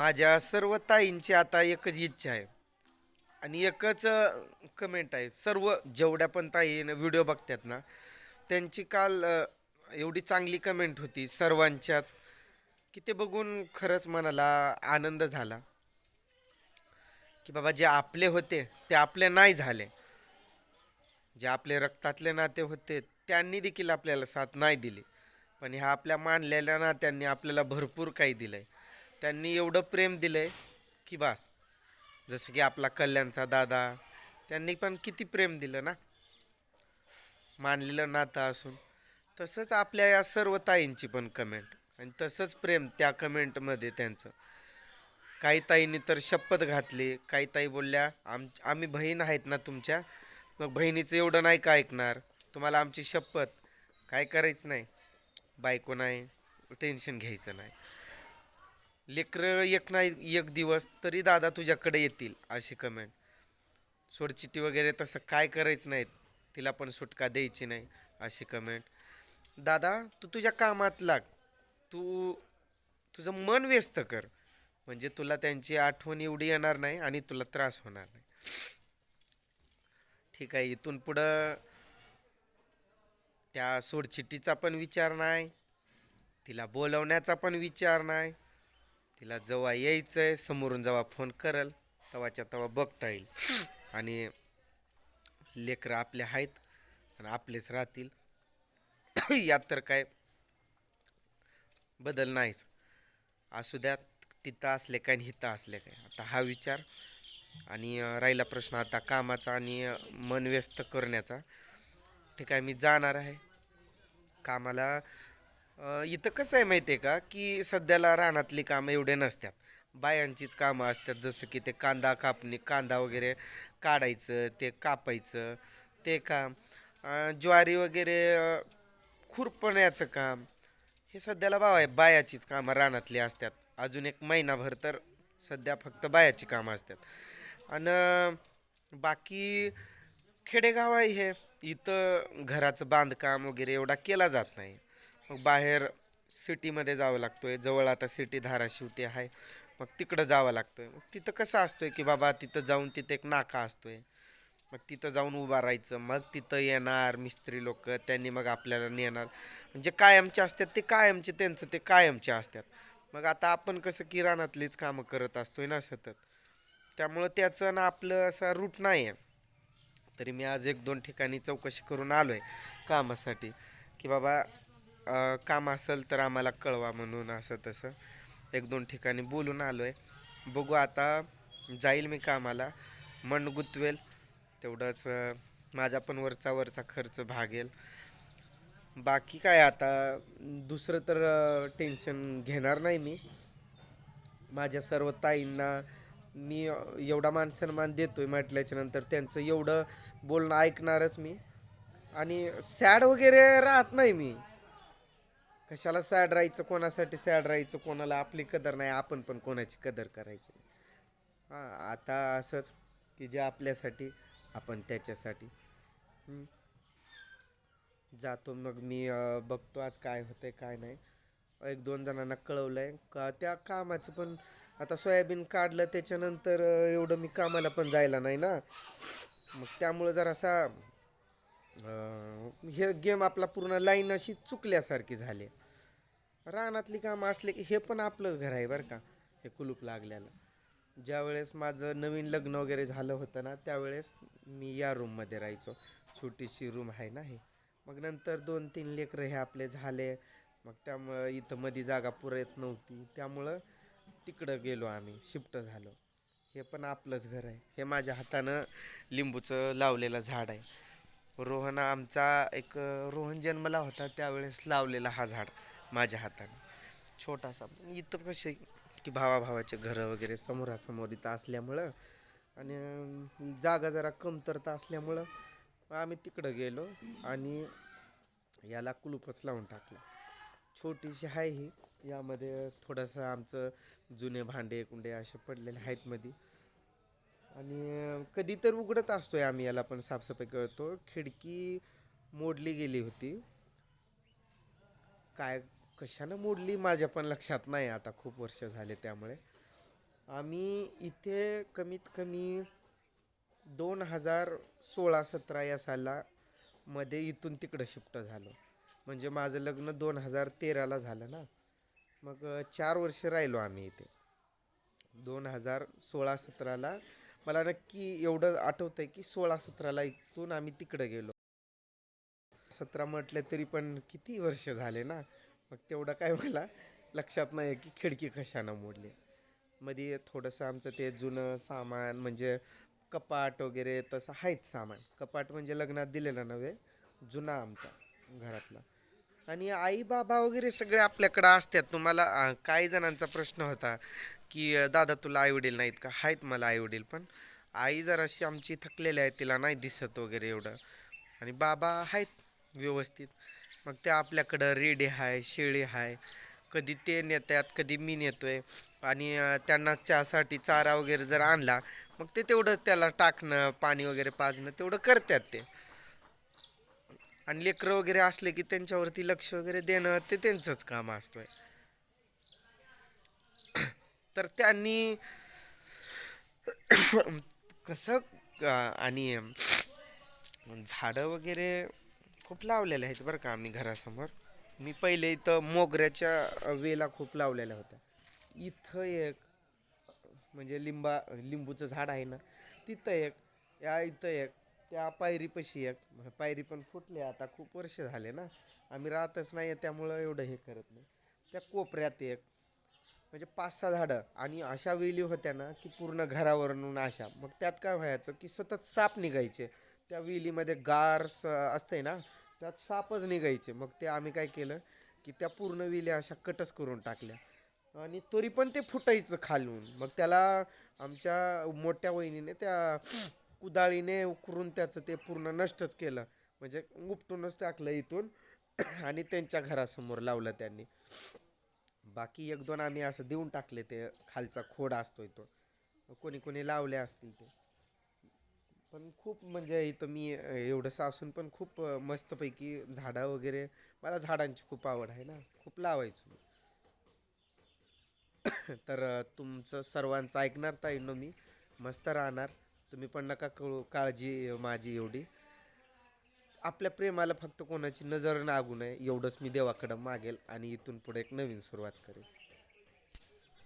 माझ्या सर्व ताईंची आता एकच इच्छा आहे. आणि एकच कमेंट आहे. सर्व जेवढ्या पण ताई व्हिडिओ बघतात ना त्यांची काल एवढी चांगली कमेंट होती सर्वांच्याच की ते बघून खरंच मनाला आनंद झाला. की बाबा जे आपले होते ते आपले नाही झाले. जे आपले रक्तातले नाते होते त्यांनी देखील आपल्याला साथ नाही दिली. पण ह्या आपल्या मानलेल्या नात्यांनी आपल्याला भरपूर काही दिलं आहे त्यांनी एवढं प्रेम दिलंय की बास. जसं की आपला कल्याणचा दादा त्यांनी पण किती प्रेम दिलं ना? मानलेलं नातं असून. तसंच आपल्या या सर्व ताईंची पण कमेंट आणि तसंच प्रेम त्या कमेंटमध्ये त्यांचं. काही ताईंनी तर शपथ घातली. काही ताई बोलल्या आम आम्ही बहीण आहेत ना तुमच्या? मग बहिणीचं एवढं नाही का ऐकणार? तुम्हाला आमची शपथ? काय करायचं नाही? बायको नाही. टेन्शन घ्यायचं नाही. लेकरं एक नाही एक दिवस तरी दादा तुझ्याकडे येतील अशी कमेंट सोडचिट्टी वगैरे तसं काय करायचं नाही तिला पण सुटका द्यायची नाही अशी कमेंट दादा तू तुझ्या कामात लाग. तू तुझं मन व्यस्त कर. म्हणजे तुला त्यांची आठवण एवढी येणार नाही आणि तुला त्रास होणार नाही. ठीक आहे इथून पुढं त्या सोडचिट्टीचा पण विचार नाही तिला बोलवण्याचा पण विचार नाही. तिला जेव्हा यायचं आहे समोरून जेव्हा फोन करल तेव्हाच्या तेव्हा बघता येईल. आणि लेकरं आपले आहेत आणि आपलेच राहतील. यात तर काय बदल नाहीच. असू द्यात तिथं असले काय आणि हिथं असले काय. आता हा विचार आणि राहिला प्रश्न आता कामाचा आणि मन व्यस्त करण्याचा. ठीक आहे मी जाणार आहे. कामाला इथं कसं आहे माहिती आहे का की सध्याला रानातली कामं एवढे नसतात. बायांचीच कामं असतात जसं की ते कांदा कापणी कांदा वगैरे काढायचं ते कापायचं ते काम. ज्वारी वगैरे खुरपण्याचं काम. हे सध्याला भाव आहे बायाचीच कामं रानातली असतात. अजून एक महिनाभर तर सध्या फक्त बायाची कामं असतात. आणि बाकी खेडेगाव आहे हे. इथं घराचं बांधकाम वगैरे एवढा केला जात नाही. मग बाहेर सिटीमध्ये जावं लागतो आहे जवळ आता सिटी धाराशिव ते आहे. मग तिकडं जावं लागतो आहे मग तिथं कसं असतो आहे की बाबा तिथं जाऊन तिथं एक नाका असतो आहे मग तिथं जाऊन उभा राहायचं. मग तिथं येणार मिस्त्री लोक त्यांनी मग आपल्याला नेणार. म्हणजे कायमचे असतात ते कायमचे त्यांचं ते कायमचे असतात. मग आता आपण कसं किराणातलीच कामं करत असतोय ना सतत. त्यामुळं त्याचं ना आपलं असा रूट नाही आहे. तरी मी आज एक दोन ठिकाणी चौकशी करून आलो आहे कामासाठी. की बाबा काम असेल तर आम्हाला कळवा म्हणून असं तसं. एक दोन ठिकाणी बोलून आलो आहे बघू आता जाईल मी कामाला. मन गुंतवेल. तेवढंच माझा पण वरचा वरचा खर्च भागेल. बाकी काय आता? दुसरं तर टेन्शन घेणार नाही मी. माझ्या सर्व ताईंना मी एवढा मान सन्मान देतोय म्हटल्याच्या नंतर त्यांचं एवढं बोलणं ऐकणारच मी. आणि सॅड वगैरे राहत नाही मी. कशाला सॅड राहायचं कोणासाठी सॅड राहायचं कोणाला आपली कदर नाही आपण पण कोणाची कदर करायची? नाही. हां आता असंच की जे आपल्यासाठी आपण त्याच्यासाठी. जातो मग मी बघतो आज काय होतं आहे काय नाही. एक दोन जणांना कळवलं आहे का त्या कामाचं पण आता सोयाबीन काढलं त्याच्यानंतर एवढं मी कामाला पण जायला नाही ना. मग त्यामुळं जरासा हे गेम आपला पूर्ण लाईन अशी चुकल्यासारखी झाली. रानातली कामं असले की हे पण आपलंच घर आहे बरं का हे कुलूप लागल्यानं. ज्यावेळेस माझं नवीन लग्न वगैरे झालं होतं ना त्यावेळेस मी या रूममध्ये राहायचो. छोटीशी रूम आहे ना हे. मग नंतर दोन तीन लेकरं हे आपले झाले. मग त्यामुळं इथं मध्ये जागा पुरत नव्हती. त्यामुळं तिकडं गेलो आम्ही. शिफ्ट झालो. हे पण आपलंच घर आहे. हे माझ्या हातानं लिंबूचं लावलेलं झाड आहे. रोहन आमचा एक रोहन जन्मला होता त्यावेळेस लावलेला हा झाड माझ्या हाताने. छोटासा. इथं कसे की भावाभावाचे घरं वगैरे समोरासमोर इथं असल्यामुळं आणि जागा जरा कमतरता असल्यामुळं आम्ही तिकडं गेलो आणि याला कुलूपच लावून टाकलं. छोटीशी आहे ही. यामध्ये थोडंसं आमचं जुने भांडे कुंडे असे पडलेले आहेत मध्ये आणि कधी तर उघडत असतोय आम्ही याला पण साफसफाई करतो. खिडकी मोडली गेली होती. काय कशानं मोडली माझ्या पण लक्षात नाही आता. खूप वर्ष झाले त्यामुळे. आम्ही इथे कमीत कमी दोन हजार सोळा सतरा या साला मध्ये इथून तिकडं शिफ्ट झालो. म्हणजे माझं लग्न दोन हजार तेराला झालं ना. मग चार वर्ष राहिलो आम्ही इथे. दोन हजार सोळा सतराला मला नक्की एवढं आठवतंय की सोळा सतराला इथून आम्ही तिकडं गेलो. सतरा म्हटलं तरी पण किती वर्ष झाले ना? मग तेवढं काय मला लक्षात नाही की खिडकी कशानं मोडली. मध्ये थोडंसं आमचं ते जुनं सामान म्हणजे कपाट वगैरे तसं आहेच सामान. कपाट म्हणजे लग्नात दिलेलं नव्हे जुना आमचा घरातला. आणि आई बाबा वगैरे सगळे आपल्याकडं असतात. तुम्हाला काही जणांचा प्रश्न होता. की दादा तुला आई वडील नाहीत का? आहेत मला आई वडील पण आई जराशी आमची थकलेली आहे तिला नाही दिसत वगैरे एवढं. आणि बाबा आहेत व्यवस्थित. मग ते आपल्याकडं रेडे आहे शेळी आहे कधी ते नेतात कधी मी नेतो आहे आणि त्यांना चहासाठी चारा वगैरे जर आणला मग ते तेवढं त्याला टाकणं पाणी वगैरे पाजणं तेवढं करतात ते. आणि लेकरं वगैरे असले की त्यांच्यावरती लक्ष वगैरे देणं ते त्यांचंच काम असतोय. तर त्यांनी कसं आणि झाडं वगैरे खूप लावलेले आहेत बरं का आम्ही घरासमोर. मी पहिले इथं मोगऱ्याच्या वेला खूप लावलेल्या होत्या. इथं एक म्हणजे लिंबा लिंबूचं झाड आहे ना तिथं एक या इथं एक त्या पायरीपाशी एक पायरी पण फुटली आता खूप वर्ष झाले ना आम्ही राहतच नाही त्यामुळं एवढं हे करत नाही. त्या कोपऱ्यात एक म्हणजे पाच सहा झाडं. आणि अशा वेली होत्या ना की पूर्ण घरावरून अशा मग त्यात काय व्हायचं की सतत साप निघायचे. त्या वेलीमध्ये गार स असते ना त्यात सापच निघायचे. मग ते आम्ही काय केलं की त्या पूर्ण वेली अशा कटच करून टाकल्या. आणि तरी पण ते फुटायचं खालून. मग त्याला आमच्या मोठ्या वहिनीने त्या कुदाळीने उकरून त्याचं ते पूर्ण नष्टच केलं. म्हणजे उपटूनच टाकलं इथून. आणि त्यांच्या घरासमोर लावलं त्यांनी. बाकी एक दोन आम्ही असं देऊन टाकले ते खालचा खोड असतोय तो. कोणी कोणी लावले असतील ते. पण खूप म्हणजे इथं मी एवढं एवढंसं असून पण खूप मस्तपैकी झाडं वगैरे मला झाडांची खूप आवड आहे ना. खूप लावायचो तर तुमचं सर्वांचं ऐकणार ताईंनो मी मस्त राहणार. तुम्ही पण नका कळू काळजी माझी एवढी. आपल्या प्रेमाला फक्त कोणाची नजर लागू नये एवढंच मी देवाकडं मागेल आणि इथून पुढे एक नवीन सुरुवात करेल